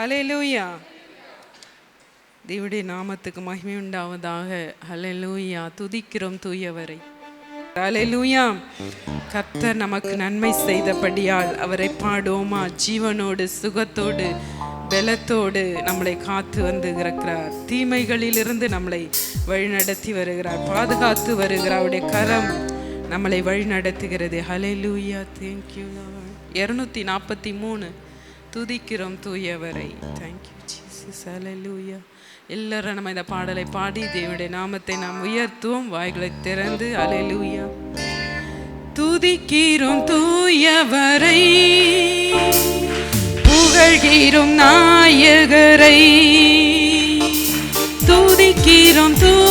Hallelujah தேவடைய நாமத்துக்கு மகிமை உண்டாவதாக. ஹலெலூயா துதிக்கிறோம் தூயவரை. ஹலெலூயா கர்த்தர் நமக்கு நன்மை செய்தபடியால் அவரை பாடுவோமா? ஜீவனோடு சுகத்தோடு பலத்தோடு நம்மளை காத்து வந்து இருக்கிறார் தீமைகளிலிருந்து நம்மளை வழிநடத்தி வருகிறார். பாதுகாத்து வருகிறார். அவருடைய கரம் நம்மளை வழிநடத்துகிறது. ஹலெலூயா தேங்க்யூ இரநூத்தி இருநூத்தி நாற்பத்தி மூணு. துதிக்கிறோம் தூயவரை. தேங்க்யூ ஜீசஸ் அலலூயா எல்லாரும் நம்ம இந்த பாடலை பாடி தேவனுடைய நாமத்தை நாம் உயர்த்துவோம் வாய்களை திறந்து. அலலூயா துதிக்கிறோம் தூயவரை. புகழ்கிறோம் நாயகரை. துதிக்கிறோம் தூ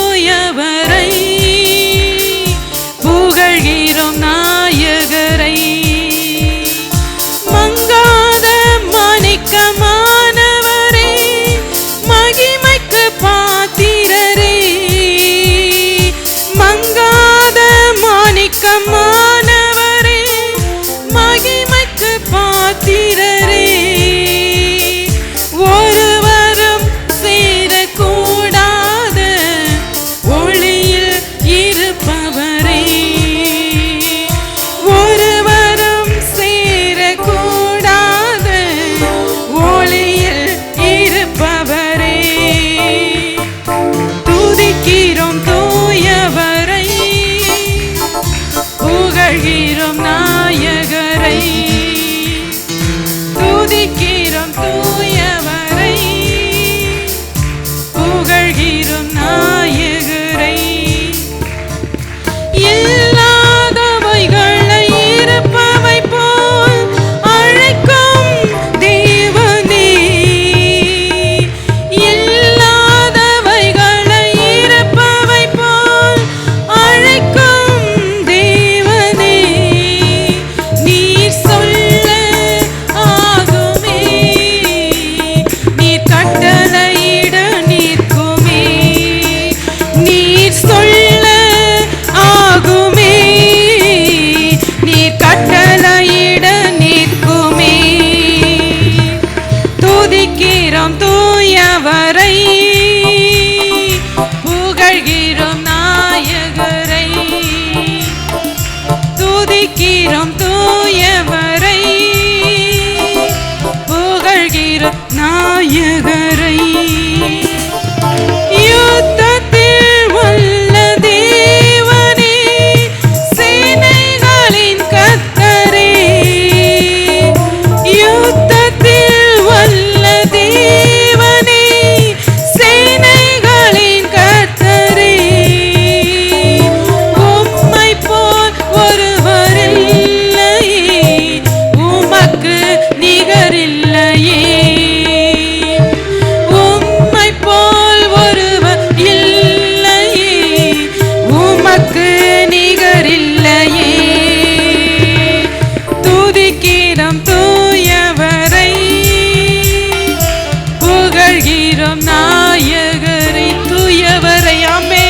துதிக்கிறோம் நாயகரை தூயவரையாமே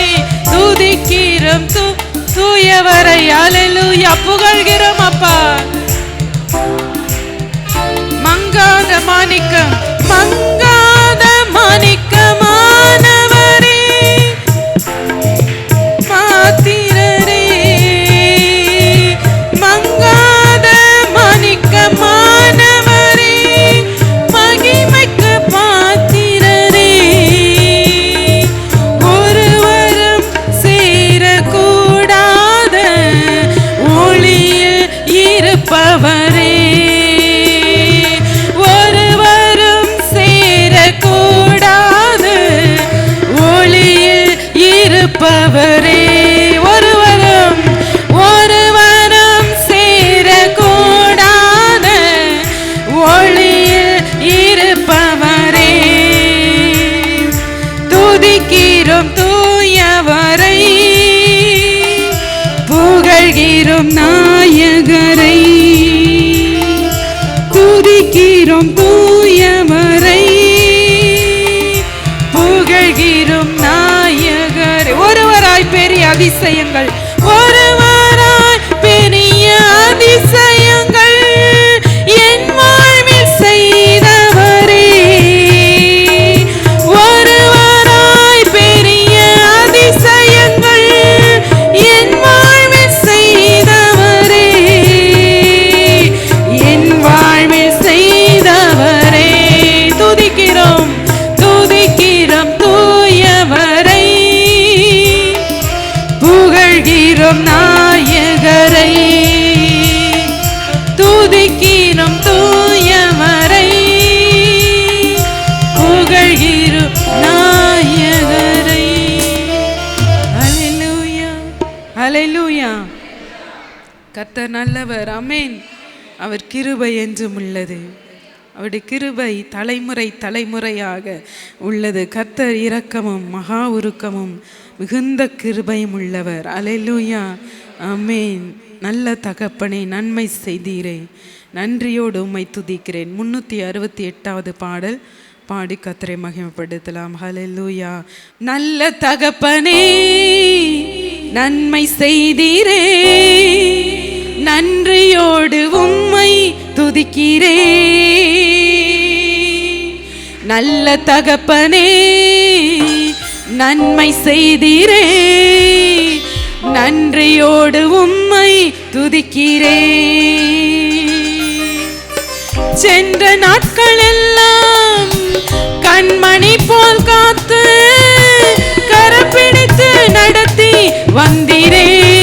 துதிக்கிறோம் தூ தூயவரை அலலுயா புகழ்கிறோம் அப்பா. மங்காத மாணிக்கம் மங்க துதிக்கிறோம் நாயகரை. துதிக்கிறோம் தூயவரை. புகழ்கிறோம் நாயகரை. ஒருவராய் பெரிய அதிசயங்கள். கத்தர் நல்லவர் அமேன் அவர் கிருபை என்றும் உள்ளது. அவருடைய கிருபை தலைமுறை தலைமுறையாக உள்ளது. கத்தர் இரக்கமும் மகா உருக்கமும் மிகுந்த கிருபையும் உள்ளவர். அலையலூயா அமேன் நல்ல தகப்பனை நன்மை செய்தீரே. நன்றியோடு உம்மை துதிக்கிறேன். முன்னூற்றி அறுபத்தி எட்டாவது பாடல். பாடி கத்தரை மகிமைப்படுத்தலாம். ஹalleluya நல்ல தகப்பனே நன்மை செய்தீரே. நன்றியோடு உம்மை துதிக்கிறே. நல்ல தகப்பனே நன்மை செய்தீரே. நன்றியோடு உம்மை துதிக்கிறே. சென்ற நாட்கள் எல்லாம் கண்மணி போல் காத்து கரப்பிடித்து நடத்தி வந்திரே.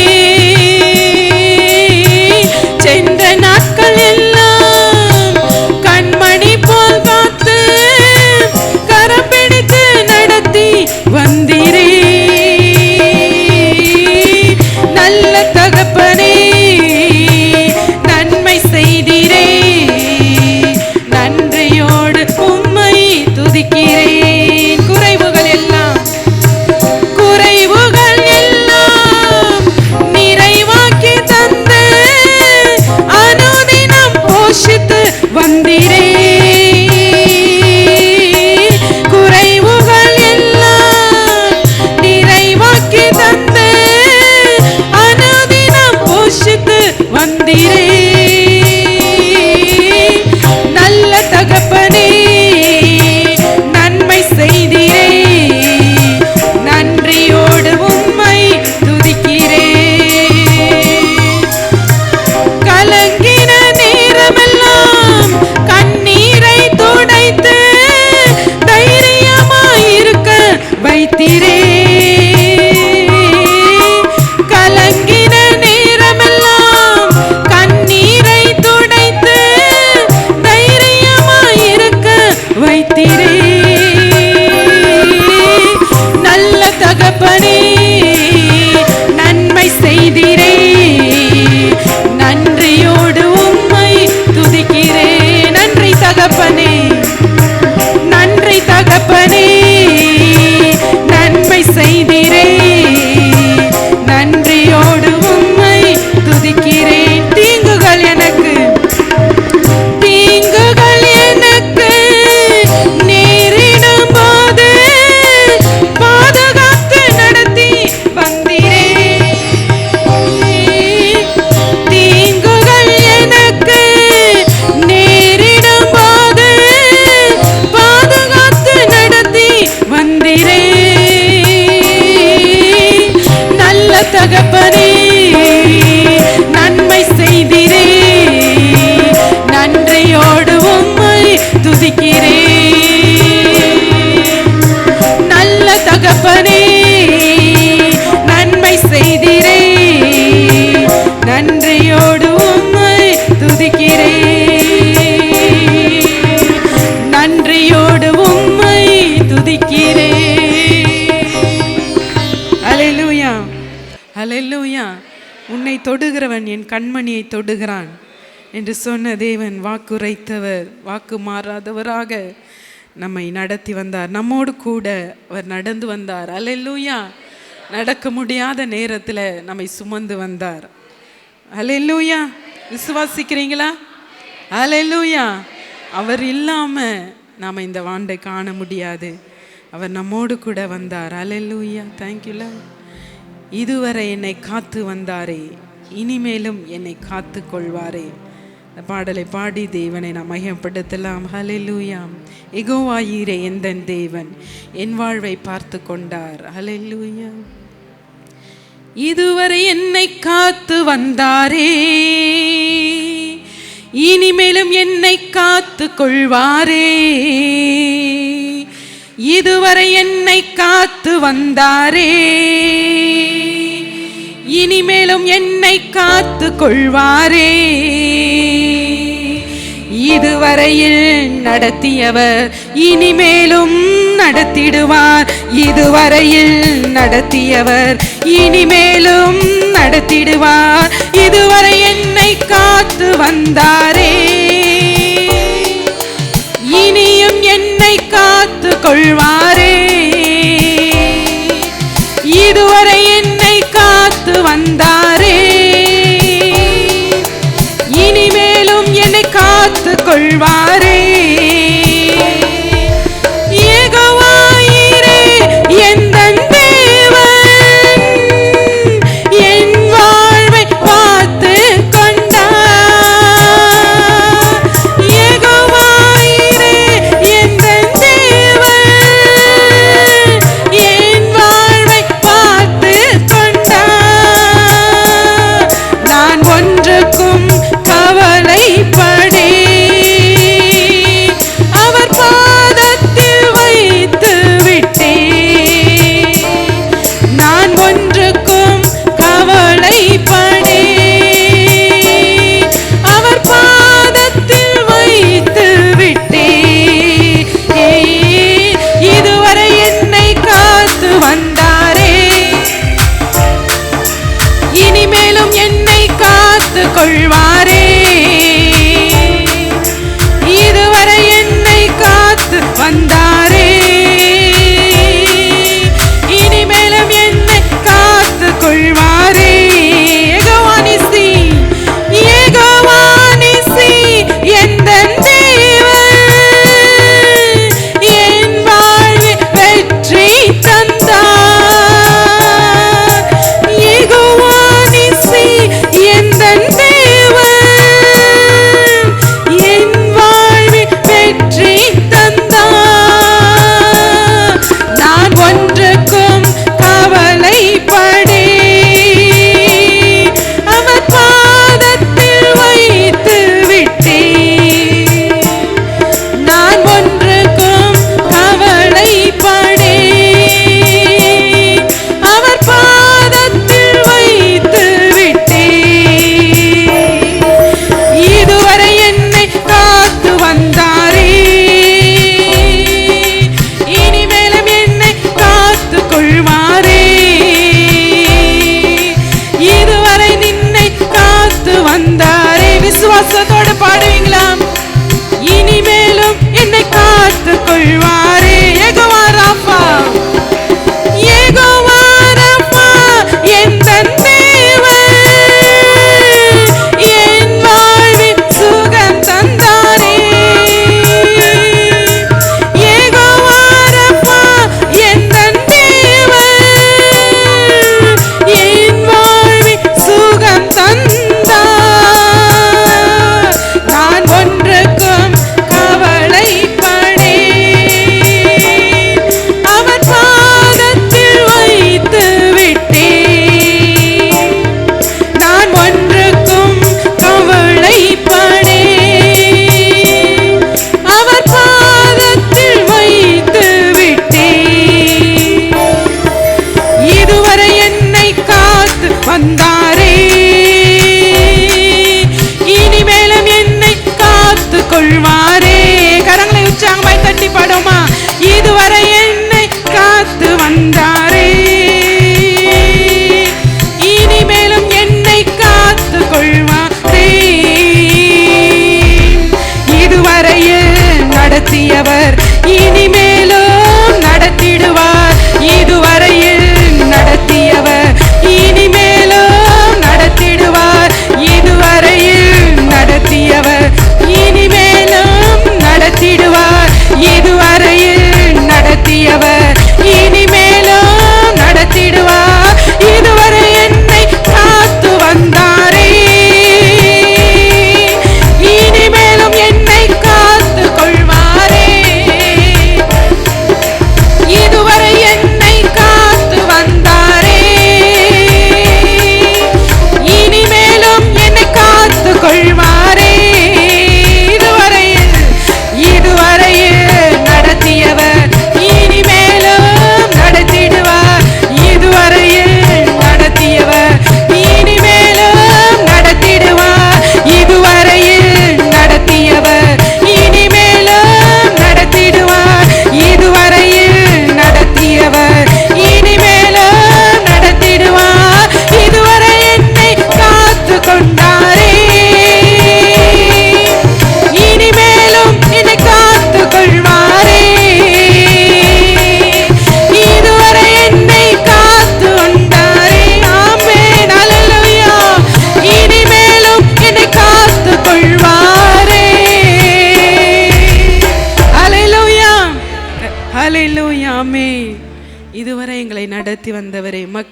அலையிலூயா உன்னை தொடுகிறவன் என் கண்மணியை தொடுகிறான் என்று சொன்ன தேவன் வாக்குரைத்தவர் வாக்கு மாறாதவராக நம்மை நடத்தி வந்தார். நம்மோடு கூட அவர் நடந்து வந்தார். அலையிலூயா நடக்க முடியாத நேரத்தில் நம்மை சுமந்து வந்தார். அலையிலூயா விசுவாசிக்கிறீங்களா? அலையிலூயா அவர் இல்லாமல் நாம் இந்த வாண்டை காண முடியாது. அவர் நம்மோடு கூட வந்தார். அலையிலூயா தேங்க்யூலா இதுவரை என்னை காத்து வந்தாரே இனிமேலும் என்னை காத்து கொள்வாரே. இந்த பாடலை பாடி தேவனை நாம் மையப்படுத்தலாம் ஹலெல்லூயாம் எகோவாயீரே எந்தன் தேவன்? என் வாழ்வை பார்த்து கொண்டார். ஹலெல்லூயா இதுவரை என்னை காத்து வந்தாரே இனிமேலும் என்னை காத்து கொள்வாரே. இதுவரை என்னை காத்து வந்தாரே இனிமேலும் என்னை காத்து கொள்வாரே இதுவரையில் நடத்தியவர் இனிமேலும் நடத்திடுவார். இதுவரையில் நடத்தியவர் இனிமேலும் நடத்திடுவார். இதுவரை என்னை காத்து வந்தாரே. இனியும் என்னை காத்து கொள்வாரே இதுவரை என் காத்து வந்தாரே. இனிமேலும் என்னை காத்து கொள்வார்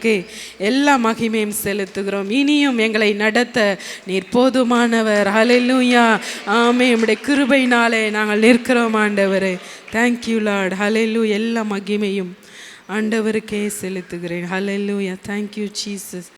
வந்தவரே எல்லா மகிமையும் செலுத்துகிறோம். இனியும் எங்களை நடத்த நீர் போதுமானவர். ஹalleluya ஆமே உம்முடைய கிருபைனாலே நாங்கள் நிற்கிறோம் ஆண்டவரே. தேங்க்யூ லார்ட் ஹalleluya எல்லா மகிமையும் ஆண்டவருக்கே செலுத்துகிறேன். ஹalleluya தேங்க்யூ ஜீசஸ்